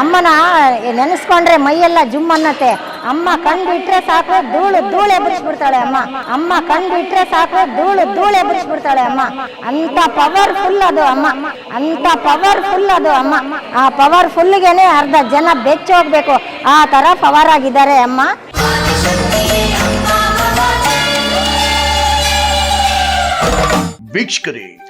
ಅಮ್ಮನ ನೆನೆಸ್ಕೊಂಡ್ರೆ ಮೈಯೆಲ್ಲ ಜುಮ್ ಅನ್ನತ್ತೆ. ಅಮ್ಮ ಕಣ್ ಸಾಕು, ಧೂಳು ಧೂಳು ಎಬ್ಬರಿಸ್ಬಿಡ್ತಾಳೆ ಅಮ್ಮ. ಅಮ್ಮ ಕಣ್ ಸಾಕು, ಧೂಳು ಧೂಳು ಎಬ್ಬರಿಸ್ಬಿಡ್ತಾಳೆ ಅಮ್ಮ. ಅಂತ ಪವರ್ಫುಲ್ ಅದು ಅಮ್ಮ. ಅಂತ ಪವರ್ಫುಲ್ ಅದು ಅಮ್ಮ. ಆ ಪವರ್ಫುಲ್ಗೆನೆ ಅರ್ಧ ಜನ ಬೆಚ್ಚಿ ಹೋಗ್ಬೇಕು. ಆ ತರ ಪವರ್ ಆಗಿದ್ದಾರೆ ಅಮ್ಮ. ವೀಕ್ಷಕರೇ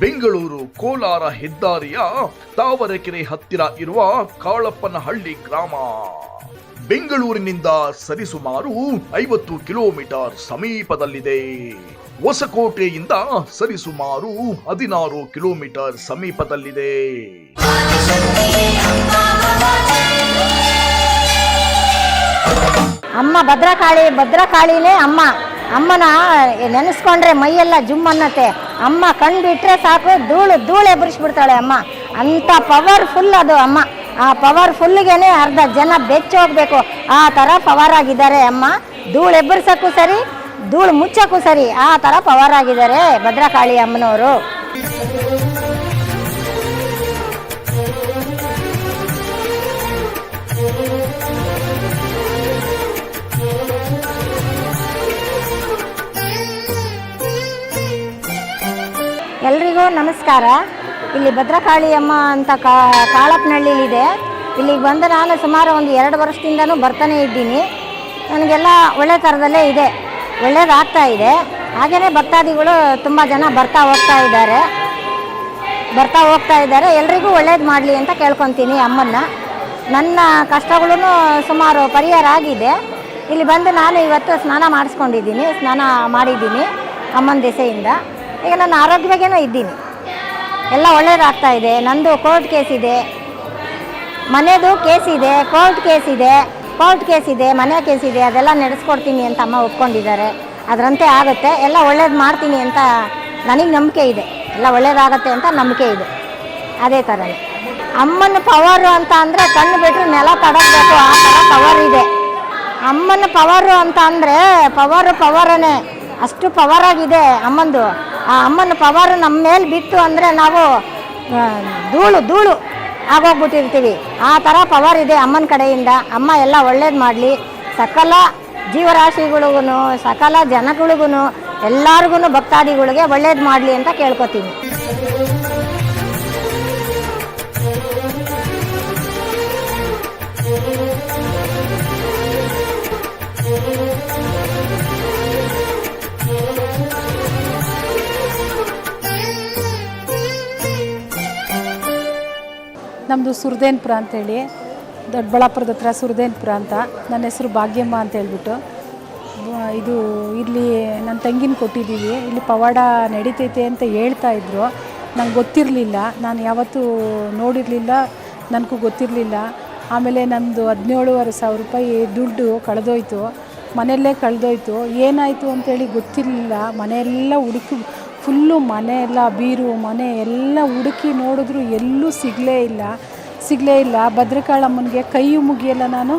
ಬೆಂಗಳೂರು ಕೋಲಾರ ಹೆದ್ದಾರಿಯ ತಾವರೆಕೆರೆ ಹತ್ತಿರ ಇರುವ ಕಾಳಪ್ಪನಹಳ್ಳಿ ಗ್ರಾಮ. ಬೆಂಗಳೂರಿನಿಂದ ಸರಿಸುಮಾರು ಐವತ್ತು ಕಿಲೋಮೀಟರ್ ಸಮೀಪದಲ್ಲಿದೆ. ಹೊಸಕೋಟೆಯಿಂದ ಸರಿಸುಮಾರು ಹದಿನಾರು ಕಿಲೋಮೀಟರ್ ಸಮೀಪದಲ್ಲಿದೆ. ಅಮ್ಮ ಭದ್ರಕಾಳಿ ಭದ್ರಕಾಳಿನೇ ಅಮ್ಮ. ಅಮ್ಮನ ನೆನೆಸ್ಕೊಂಡ್ರೆ ಮೈಯೆಲ್ಲ ಜುಮ್ ಅನ್ನತ್ತೆ. ಅಮ್ಮ ಕಂಡುಬಿಟ್ರೆ ಬಿಟ್ರೆ ಸಾಕು, ಧೂಳು ಧೂಳು ಎಬ್ಬರಿಸ್ಬಿಡ್ತಾಳೆ ಅಮ್ಮ. ಅಂತ ಪವರ್ಫುಲ್ ಅದು ಅಮ್ಮ. ಆ ಪವರ್ಫುಲ್ಗೆನೆ ಅರ್ಧ ಜನ ಬೆಚ್ಚೋಗ್ಬೇಕು ಆ ಥರ ಪವರ್ ಆಗಿದ್ದಾರೆ ಅಮ್ಮ. ಧೂಳು ಎಬ್ಬರಿಸೋಕ್ಕೂ ಸರಿ, ಧೂಳು ಮುಚ್ಚೋಕ್ಕೂ ಸರಿ, ಆ ಥರ ಪವರ್ ಆಗಿದ್ದಾರೆ ಭದ್ರಕಾಳಿ ಅಮ್ಮನವರು. ಎಲ್ರಿಗೂ ನಮಸ್ಕಾರ. ಇಲ್ಲಿ ಭದ್ರಕಾಳಿ ಅಮ್ಮ ಅಂತ ಕಾಳಪ್ಪನಹಳ್ಳಿಲಿದೆ. ಇಲ್ಲಿಗೆ ಬಂದು ನಾನು ಸುಮಾರು ಒಂದು ಎರಡು ವರ್ಷದಿಂದನೂ ಬರ್ತಾನೆ ಇದ್ದೀನಿ. ನನಗೆಲ್ಲ ಒಳ್ಳೆ ಥರದಲ್ಲೇ ಇದೆ. ಒಳ್ಳೇದಾಗ್ತಾ ಇದೆ. ಹಾಗೆಯೇ ಭಕ್ತಾದಿಗಳು ತುಂಬ ಜನ ಬರ್ತಾ ಹೋಗ್ತಾ ಇದ್ದಾರೆ. ಬರ್ತಾ ಹೋಗ್ತಾ ಇದ್ದಾರೆ. ಎಲ್ರಿಗೂ ಒಳ್ಳೇದು ಮಾಡಲಿ ಅಂತ ಕೇಳ್ಕೊತೀನಿ ಅಮ್ಮನ್ನ. ನನ್ನ ಕಷ್ಟಗಳೂ ಸುಮಾರು ಪರಿಹಾರ ಆಗಿದೆ. ಇಲ್ಲಿ ಬಂದು ನಾನು ಇವತ್ತು ಸ್ನಾನ ಮಾಡಿಸ್ಕೊಂಡಿದ್ದೀನಿ. ಸ್ನಾನ ಮಾಡಿದ್ದೀನಿ ಅಮ್ಮನ ದೆಸೆಯಿಂದ. ಈಗ ನಾನು ಆರೋಗ್ಯವಾಗೇನೋ ಇದ್ದೀನಿ. ಎಲ್ಲ ಒಳ್ಳೇದಾಗ್ತಾ ಇದೆ. ನಂದು ಕೋರ್ಟ್ ಕೇಸ್ ಇದೆ. ಮನೆದು ಕೇಸ್ ಇದೆ. ಕೋರ್ಟ್ ಕೇಸ್ ಇದೆ. ಕೋರ್ಟ್ ಕೇಸ್ ಇದೆ. ಮನೆ ಕೇಸ್ ಇದೆ. ಅದೆಲ್ಲ ನಡೆಸ್ಕೊಡ್ತೀನಿ ಅಂತ ಅಮ್ಮ ಒಪ್ಕೊಂಡಿದ್ದಾರೆ. ಅದರಂತೆ ಆಗುತ್ತೆ. ಎಲ್ಲ ಒಳ್ಳೇದು ಮಾಡ್ತೀನಿ ಅಂತ ನನಗೆ ನಂಬಿಕೆ ಇದೆ. ಎಲ್ಲ ಒಳ್ಳೇದಾಗತ್ತೆ ಅಂತ ನಂಬಿಕೆ ಇದೆ. ಅದೇ ಥರ ಅಮ್ಮನ ಪವರು ಅಂತ ಅಂದರೆ ಕಣ್ಣು ಬಿಟ್ಟರೆ ನೆಲ ತಡಬೇಕು ಆ ಥರ ಪವರ್ ಇದೆ. ಅಮ್ಮನ ಪವರು ಅಂತ ಅಂದರೆ ಪವರು ಪವರನೇ ಅಷ್ಟು ಪವರಾಗಿದೆ ಅಮ್ಮಂದು. ಆ ಅಮ್ಮನ ಪವರ್ ನಮ್ಮ ಮೇಲೆ ಬಿತ್ತು ಅಂದರೆ ನಾವು ಧೂಳು ಧೂಳು ಆಗೋಗ್ಬಿಟ್ಟಿರ್ತೀವಿ. ಆ ಥರ ಪವರ್ ಇದೆ ಅಮ್ಮನ ಕಡೆಯಿಂದ. ಅಮ್ಮ ಎಲ್ಲ ಒಳ್ಳೇದು ಮಾಡಲಿ. ಸಕಲ ಜೀವರಾಶಿಗಳಿಗೂ ಸಕಲ ಜನಗಳಿಗೂ ಎಲ್ಲರಿಗೂ ಭಕ್ತಾದಿಗಳಿಗೆ ಒಳ್ಳೇದು ಮಾಡಲಿ ಅಂತ ಕೇಳ್ಕೊತೀನಿ. ನಮ್ಮದು ಸುರ್ದೇನ್ಪುರ ಅಂತೇಳಿ, ದೊಡ್ಡಬಳ್ಳಾಪುರದ ಹತ್ರ ಸುರ್ದೇನ್ಪುರ ಅಂತ. ನನ್ನ ಹೆಸರು ಭಾಗ್ಯಮ್ಮ ಅಂತ ಹೇಳ್ಬಿಟ್ಟು. ಇದು ಇಲ್ಲಿ ನನ್ನ ತಂಗಿನ ಕೊಟ್ಟಿದ್ದೀವಿ. ಇಲ್ಲಿ ಪವಾಡ ನಡೀತೈತೆ ಅಂತ ಹೇಳ್ತಾ ಇದ್ರು. ನಂಗೆ ಗೊತ್ತಿರಲಿಲ್ಲ. ನಾನು ಯಾವತ್ತೂ ನೋಡಿರಲಿಲ್ಲ. ನನಗೂ ಗೊತ್ತಿರಲಿಲ್ಲ. ಆಮೇಲೆ ನಂದು ಹದಿನೇಳುವರೆ ಸಾವಿರ ರೂಪಾಯಿ ದುಡ್ಡು ಕಳೆದೋಯ್ತು. ಮನೆಯಲ್ಲೇ ಕಳೆದೋಯ್ತು. ಏನಾಯಿತು ಅಂತೇಳಿ ಗೊತ್ತಿರಲಿಲ್ಲ. ಮನೆಯೆಲ್ಲ ಹುಡುಕಿ ಫುಲ್ಲು ಮನೆ ಎಲ್ಲ, ಬೀರು ಮನೆ ಎಲ್ಲ ಹುಡುಕಿ ನೋಡಿದ್ರು ಎಲ್ಲೂ ಸಿಗಲೇ ಇಲ್ಲ ಸಿಗಲೇ ಇಲ್ಲ. ಭದ್ರಕಾಳಮ್ಮನಿಗೆ ಕೈ ಮುಗಿಯಲ್ಲ ನಾನು.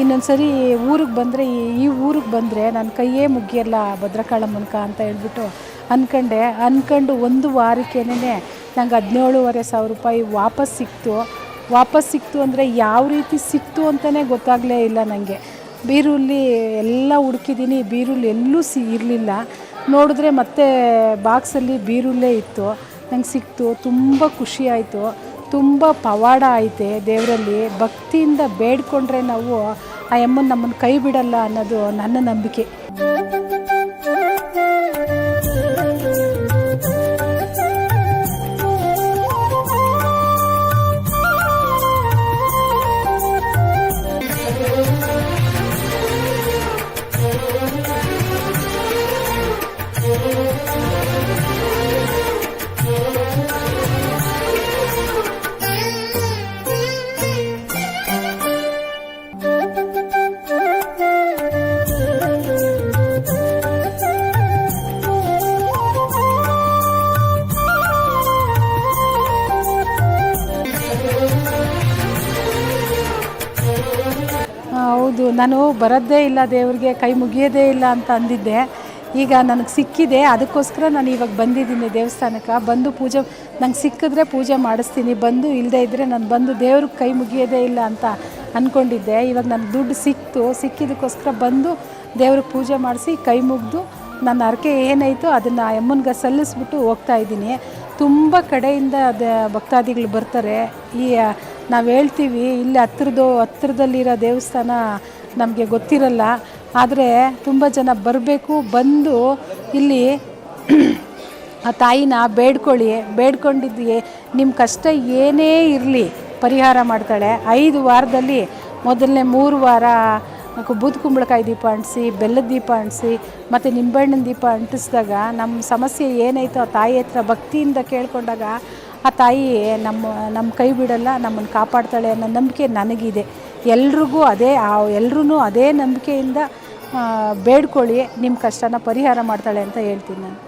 ಇನ್ನೊಂದು ಸರಿ ಊರಿಗೆ ಬಂದರೆ, ಈ ಊರಿಗೆ ಬಂದರೆ ನನ್ನ ಕೈಯೇ ಮುಗಿಯಲ್ಲ ಭದ್ರಕಾಳಮ್ಮನ್ಕ ಅಂತ ಹೇಳ್ಬಿಟ್ಟು ಅಂದ್ಕೊಂಡೆ ಅಂದ್ಕೊಂಡು ಒಂದು ವಾರಕ್ಕೇನೆ ನಂಗೆ ಹದಿನೇಳುವರೆ ಸಾವಿರ ರೂಪಾಯಿ ವಾಪಸ್ ಸಿಕ್ತು. ವಾಪಸ್ ಸಿಕ್ತು ಅಂದರೆ ಯಾವ ರೀತಿ ಸಿಕ್ತು ಅಂತಲೇ ಗೊತ್ತಾಗಲೇ ಇಲ್ಲ ನನಗೆ. ಬೀರುಲ್ಲಿ ಎಲ್ಲ ಹುಡುಕಿದ್ದೀನಿ, ಬೀರುಲ್ಲಿ ಎಲ್ಲೂ ಸಿ ಇರಲಿಲ್ಲ. ನೋಡಿದ್ರೆ ಮತ್ತೆ ಬಾಕ್ಸಲ್ಲಿ ಬೀರುಲ್ಲೇ ಇತ್ತು. ನಂಗೆ ಸಿಕ್ತು. ತುಂಬ ಖುಷಿ ಆಯಿತು. ತುಂಬ ಪವಾಡ ಐತೆ ದೇವರಲ್ಲಿ. ಭಕ್ತಿಯಿಂದ ಬೇಡ್ಕೊಂಡ್ರೆ ನಾವು ಆ ಅಮ್ಮನ ನಮ್ಮನ್ನು ಕೈ ಬಿಡಲ್ಲ ಅನ್ನೋದು ನನ್ನ ನಂಬಿಕೆ. ಹೌದು, ನಾನು ಬರೋದೇ ಇಲ್ಲ ದೇವ್ರಿಗೆ, ಕೈ ಮುಗಿಯೋದೇ ಇಲ್ಲ ಅಂತ ಅಂದಿದ್ದೆ. ಈಗ ನನಗೆ ಸಿಕ್ಕಿದೆ, ಅದಕ್ಕೋಸ್ಕರ ನಾನು ಇವಾಗ ಬಂದಿದ್ದೀನಿ ದೇವಸ್ಥಾನಕ್ಕೆ. ಬಂದು ಪೂಜೆ, ನಂಗೆ ಸಿಕ್ಕಿದ್ರೆ ಪೂಜೆ ಮಾಡಿಸ್ತೀನಿ, ಬಂದು ಇಲ್ಲದೇ ಇದ್ದರೆ ನಾನು ಬಂದು ದೇವ್ರಿಗೆ ಕೈ ಮುಗಿಯೋದೇ ಇಲ್ಲ ಅಂತ ಅಂದ್ಕೊಂಡಿದ್ದೆ ಇವಾಗ ನನಗೆ ದುಡ್ಡು ಸಿಕ್ತು ಸಿಕ್ಕಿದ್ದಕ್ಕೋಸ್ಕರ ಬಂದು ದೇವ್ರಿಗೆ ಪೂಜೆ ಮಾಡಿಸಿ ಕೈ ಮುಗಿದು, ನನ್ನ ಹರಕೆ ಏನಾಯಿತು ಅದನ್ನು ಅಮ್ಮನಿಗೆ ಸಲ್ಲಿಸ್ಬಿಟ್ಟು ಹೋಗ್ತಾ ಇದ್ದೀನಿ. ತುಂಬ ಕಡೆಯಿಂದ ಅದ ಭಕ್ತಾದಿಗಳು ಬರ್ತಾರೆ. ಈ ನಾವು ಹೇಳ್ತೀವಿ, ಇಲ್ಲಿ ಹತ್ರದ್ದು ಹತ್ರದಲ್ಲಿರೋ ದೇವಸ್ಥಾನ ನಮಗೆ ಗೊತ್ತಿರಲ್ಲ. ಆದರೆ ತುಂಬ ಜನ ಬರಬೇಕು, ಬಂದು ಇಲ್ಲಿ ಆ ತಾಯಿನ ಬೇಡ್ಕೊಳ್ಳಿ. ಬೇಡ್ಕೊಂಡಿದ್ದು ನಿಮ್ಮ ಕಷ್ಟ ಏನೇ ಇರಲಿ ಪರಿಹಾರ ಮಾಡ್ತಾಳೆ. ಐದು ವಾರದಲ್ಲಿ ಮೊದಲನೇ ಮೂರು ವಾರ ಬೂದ್ ಕುಂಬಳಕಾಯಿ ದೀಪ ಅಂಟಿಸಿ, ಬೆಲ್ಲದ ದೀಪ ಅಂಟಿಸಿ, ಮತ್ತು ನಿಂಬೆಹಣ್ಣಿನ ದೀಪ ಅಂಟಿಸಿದಾಗ ನಮ್ಮ ಸಮಸ್ಯೆ ಏನಾಯ್ತೋ ಆ ತಾಯಿ ಹತ್ರ ಭಕ್ತಿಯಿಂದ ಕೇಳಿಕೊಂಡಾಗ ಆ ತಾಯಿ ನಮ್ಮ ನಮ್ಮ ಕೈ ಬಿಡಲ್ಲ, ನಮ್ಮನ್ನು ಕಾಪಾಡ್ತಾಳೆ ಅನ್ನೋ ನಂಬಿಕೆ ನನಗಿದೆ. ಎಲ್ರಿಗೂ ಅದೇ, ಆ ಎಲ್ರೂ ಅದೇ ನಂಬಿಕೆಯಿಂದ ಬೇಡ್ಕೊಳ್ಳಿ, ನಿಮ್ಮ ಕಷ್ಟನ ಪರಿಹಾರ ಮಾಡ್ತಾಳೆ ಅಂತ ಹೇಳ್ತೀನಿ ನಾನು.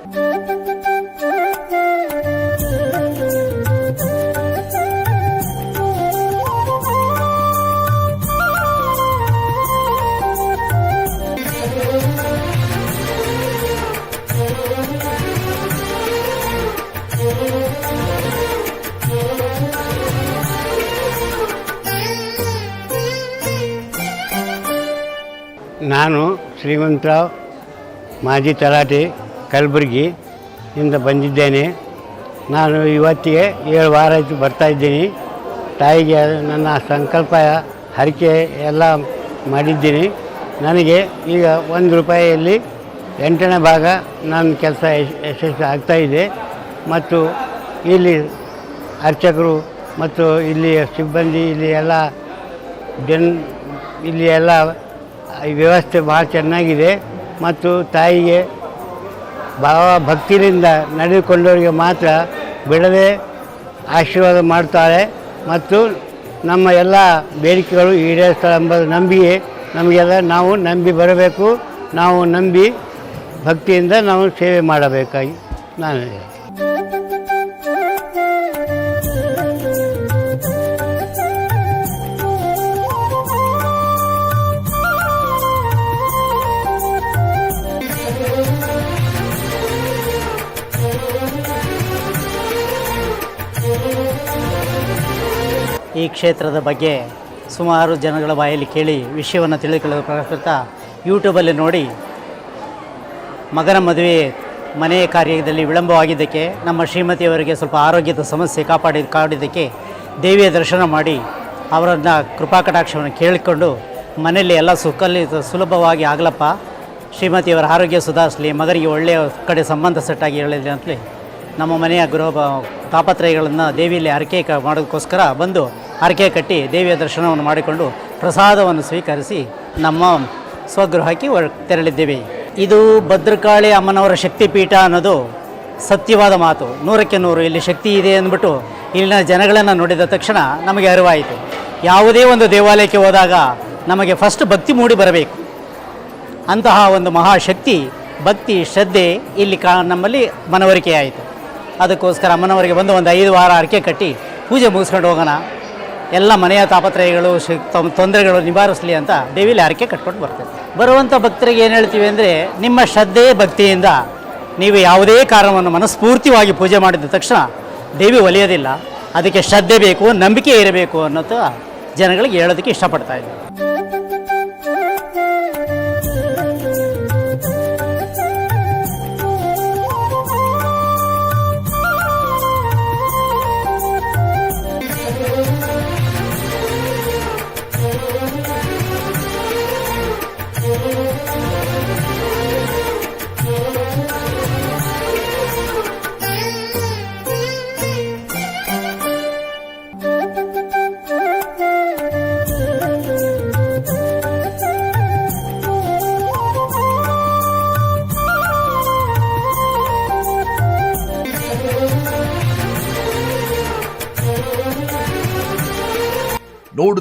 ಶ್ರೀಮಂತರಾವ್ ಮಾಜಿ ತಲಾಟೆ ಕಲಬುರಗಿ ಇಂದ ಬಂದಿದ್ದೇನೆ. ನಾನು ಇವತ್ತಿಗೆ ಏಳು ವಾರ ಆಯಿತು ಬರ್ತಾ ಇದ್ದೀನಿ. ತಾಯಿಗೆ ನನ್ನ ಸಂಕಲ್ಪ, ಹರಿಕೆ ಎಲ್ಲ ಮಾಡಿದ್ದೀನಿ. ನನಗೆ ಈಗ ಒಂದು ರೂಪಾಯಿಯಲ್ಲಿ ಎಂಟನೇ ಭಾಗ ನನ್ನ ಕೆಲಸ ಯಶಸ್ವಿ ಆಗ್ತಾಯಿದೆ ಮತ್ತು ಇಲ್ಲಿ ಅರ್ಚಕರು ಮತ್ತು ಇಲ್ಲಿ ಸಿಬ್ಬಂದಿ, ಇಲ್ಲಿ ಎಲ್ಲ ಜನ್, ಇಲ್ಲಿ ಎಲ್ಲ ಈ ವ್ಯವಸ್ಥೆ ಭಾಳ ಚೆನ್ನಾಗಿದೆ ಮತ್ತು ತಾಯಿಗೆ ಭಾವ ಭಕ್ತಿಯಿಂದ ನಡೆದುಕೊಂಡವರಿಗೆ ಮಾತ್ರ ಬಿಡದೆ ಆಶೀರ್ವಾದ ಮಾಡ್ತಾಳೆ ಮತ್ತು ನಮ್ಮ ಎಲ್ಲ ಬೇಡಿಕೆಗಳು ಈಡೇರಿಸ್ತಾಳೆ ಎಂಬ ನಂಬಿಕೆ ನಮಗೆಲ್ಲ ನಾವು ನಂಬಿ ಬರಬೇಕು, ನಾವು ನಂಬಿ ಭಕ್ತಿಯಿಂದ ನಾವು ಸೇವೆ ಮಾಡಬೇಕಾಗಿ ನಾನು ಕ್ಷೇತ್ರದ ಬಗ್ಗೆ ಸುಮಾರು ಜನಗಳ ಬಾಯಲ್ಲಿ ಕೇಳಿ ವಿಷಯವನ್ನು ತಿಳಿದುಕೊಳ್ಳಲು ಪ್ರಕೃತ ಯೂಟ್ಯೂಬಲ್ಲಿ ನೋಡಿ ಮಗನ ಮದುವೆ ಮನೆಯ ಕಾರ್ಯದಲ್ಲಿ ವಿಳಂಬವಾಗಿದ್ದಕ್ಕೆ, ನಮ್ಮ ಶ್ರೀಮತಿಯವರಿಗೆ ಸ್ವಲ್ಪ ಆರೋಗ್ಯದ ಸಮಸ್ಯೆ ಕಾಪಾಡಿ ಕಾಡಿದ್ದಕ್ಕೆ ದೇವಿಯ ದರ್ಶನ ಮಾಡಿ ಅವರನ್ನು ಕೃಪಾ ಕಟಾಕ್ಷವನ್ನು ಕೇಳಿಕೊಂಡು ಮನೆಯಲ್ಲಿ ಎಲ್ಲ ಸುಖಲ್ಲಿ ಸುಲಭವಾಗಿ ಆಗಲಪ್ಪ. ಶ್ರೀಮತಿಯವರ ಆರೋಗ್ಯ ಸುಧಾರಿಸಲಿ, ಮಗನಿಗೆ ಒಳ್ಳೆಯ ಕಡೆ ಸಂಬಂಧ ಸೆಟ್ಟಾಗಿ ಹೇಳಲಿ ಅಂತಲೇ ನಮ್ಮ ಮನೆಯ ಗೃಹ ತಾಪತ್ರಯಗಳನ್ನು ದೇವಿಯಲ್ಲಿ ಹರಕೆ ಕ ಮಾಡೋದಕ್ಕೋಸ್ಕರ ಬಂದು ಹರಕೆ ಕಟ್ಟಿ ದೇವಿಯ ದರ್ಶನವನ್ನು ಮಾಡಿಕೊಂಡು ಪ್ರಸಾದವನ್ನು ಸ್ವೀಕರಿಸಿ ನಮ್ಮ ಸ್ವಗೃಹಕ್ಕೆ ಹೊರ ತೆರಳಿದ್ದೇವೆ. ಇದು ಭದ್ರಕಾಳಿ ಅಮ್ಮನವರ ಶಕ್ತಿಪೀಠ ಅನ್ನೋದು ಸತ್ಯವಾದ ಮಾತು. ನೂರಕ್ಕೆ ನೂರು ಇಲ್ಲಿ ಶಕ್ತಿ ಇದೆ ಅಂದ್ಬಿಟ್ಟು ಇಲ್ಲಿನ ಜನಗಳನ್ನು ನೋಡಿದ ತಕ್ಷಣ ನಮಗೆ ಅರಿವಾಯಿತು. ಯಾವುದೇ ಒಂದು ದೇವಾಲಯಕ್ಕೆ ಹೋದಾಗ ನಮಗೆ ಫಸ್ಟ್ ಭಕ್ತಿ ಮೂಡಿ ಬರಬೇಕು. ಅಂತಹ ಒಂದು ಮಹಾಶಕ್ತಿ ಭಕ್ತಿ, ಶ್ರದ್ಧೆ ಇಲ್ಲಿ ಕಾ ನಮ್ಮಲ್ಲಿ ಮನವರಿಕೆ ಆಯಿತು ಅದಕ್ಕೋಸ್ಕರ ಅಮ್ಮನವರಿಗೆ ಬಂದು ಒಂದು ಐದು ವಾರ ಅಡಿಕೆ ಕಟ್ಟಿ ಪೂಜೆ ಮುಗಿಸ್ಕೊಂಡು ಹೋಗೋಣ. ಎಲ್ಲ ಮನೆಯ ತಾಪತ್ರಯಗಳು ತೊಂದರೆಗಳು ನಿವಾರಿಸಲಿ ಅಂತ ದೇವಿಲಿ ಹರಕೆ ಕಟ್ಕೊಂಡು ಬರ್ತೇವೆ. ಬರುವಂಥ ಭಕ್ತರಿಗೆ ಏನು ಹೇಳ್ತೀವಿ ಅಂದರೆ, ನಿಮ್ಮ ಶ್ರದ್ಧೆ ಭಕ್ತಿಯಿಂದ ನೀವು ಯಾವುದೇ ಕಾರಣವನ್ನು ಮನಸ್ಫೂರ್ತಿಯಾಗಿ ಪೂಜೆ ಮಾಡಿದ ತಕ್ಷಣ ದೇವಿ ಒಲಿಯೋದಿಲ್ಲ. ಅದಕ್ಕೆ ಶ್ರದ್ಧೆ ಬೇಕು, ನಂಬಿಕೆ ಇರಬೇಕು ಅನ್ನೋದು ಜನಗಳಿಗೆ ಹೇಳೋದಕ್ಕೆ ಇಷ್ಟಪಡ್ತಾ ಇದ್ದೀನಿ.